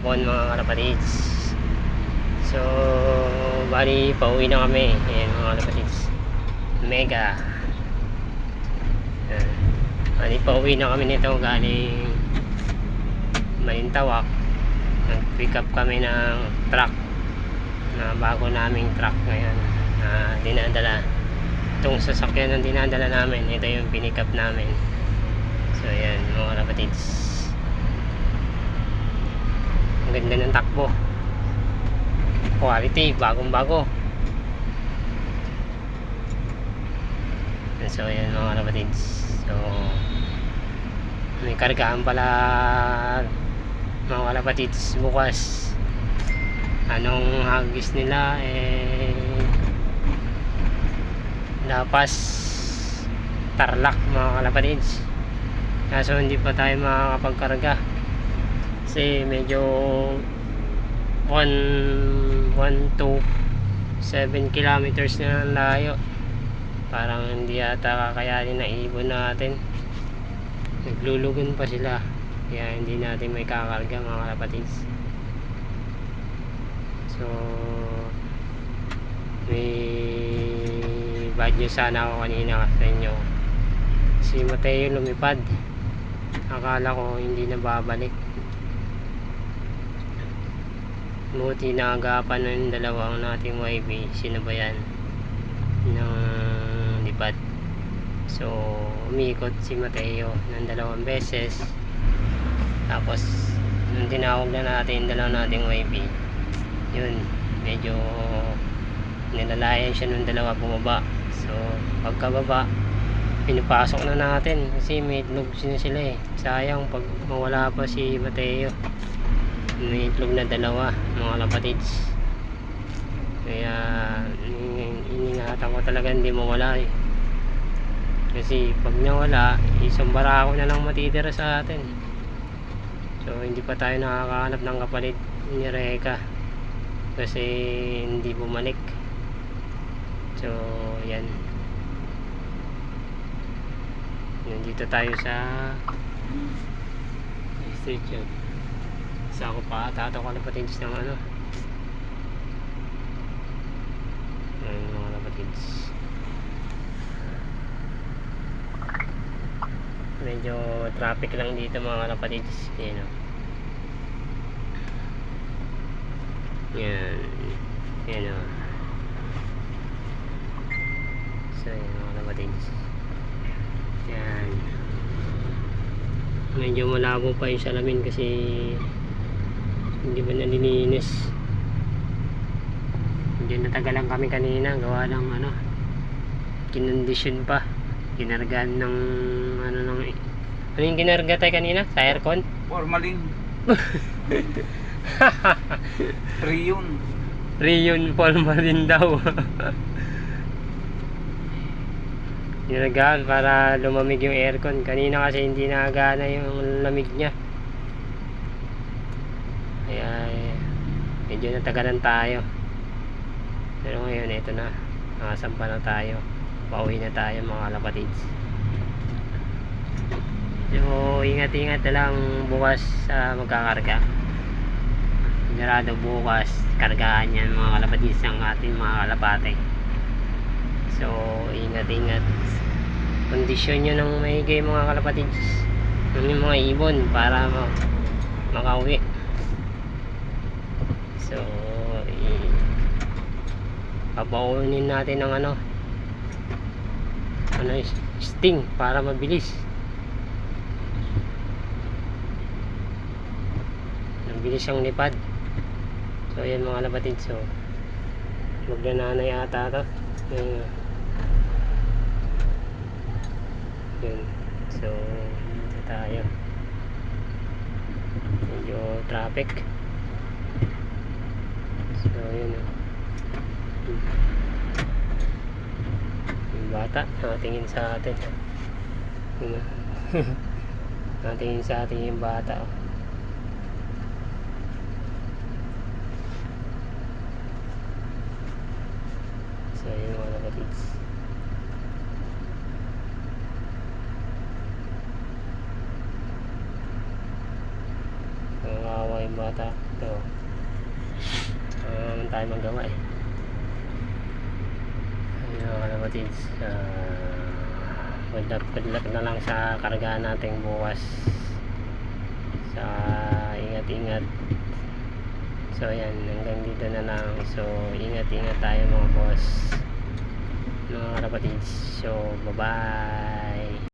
hapon mga kalapatids so bali pauwi na kami. Ayan mga kalapatids mega. Ayan. bali pauwi na kami nito. Galing Malintawak. Nag pick up kami ng truck na bago naming truck ngayon na dinadala. Itong sasakyan na dinadala namin ito yung pinick up namin. So ayan mga kalapatids ang ganda ng takbo. Quality bagong bago so ayan mga kapatids so may kargaan pala mga kalapatids bukas. Anong hagis nila eh lapas tarlak mga kalapatids kaso hindi pa tayo makakapagkarga kasi medyo 1 1 to 7 kilometers na ang layo. Parang hindi yata kakayanin na ibon natin. Naglulugon pa sila. Kaya hindi natin may kakarga mga kalapatids so may bad news sana ako kanina sa inyo. Si Mateo lumipad. Akala ko hindi na babalik buti na agapan ng dalawang nating YB sinabayan ng lipad so umikot si Mateo ng dalawang beses. Tapos nung tinawag na natin yung dalawa nating YB yun medyo nilalayan siya ng dalawa bumaba. So pagkababa pinipasok na natin kasi may itlog na sila eh. Sayang pag mawala pa si Mateo may itlog na dalawa mga kapatids. Kaya in- iningatan ko talaga hindi mawala eh. Kasi pag nawala isang barako na lang matitira sa atin. So hindi pa tayo nakakahanap ng kapalit ni Reka. Kasi hindi bumalik. So yan. Nandito tayo sa street yun isa ako pa tataw ko na patids ng ano. Ayun mga kapatids. Medyo traffic lang dito mga kapatids. Yan o yan yan o so yan mga kapatids. Yan medyo malabo pa yung salamin kasi hindi ba nalilinis? Hindi natagalan kami kanina. Gawa ng ano kinondisyon pa. Kinargaan ng ano ng ano yung kinarga tayo kanina? Sa aircon Formalin. Triyon. Rion Formalin daw. Kinargaan para lumamig yung aircon. Kanina kasi hindi nagana yung lamig niya kaya eh, medyo natagalan tayo. Pero ngayon ito na. Nakasampa na tayo. Pauwi na tayo mga kalapatids so ingat ingat na lang bukas sa magkakarga. Sigurado bukas kargaan yan mga kalapatids ang ating mga kalapate. So ingat ingat kondisyon nyo ng maigay mga kalapatids ng mga ibon para ma- makauwi so i- papaunin natin ng ano ano sting para mabilis. Mabilis ang lipad. So yan mga labatid so magnanana yata to. Yun yun so dito tayo. Medyo traffic so yun oh. yung bata nakatingin sa atin nakatingin sa atin yung bata oh. so yun mga kapatids Nangawa yung bata ito um, tayo magawa eh. Ayun mga kalapatids uh, good luck, good luck na lang sa kargaan natin bukas sa ingat ingat so ayan hanggang dito na lang. So ingat ingat tayo mga boss. Mga kalapatids so bye bye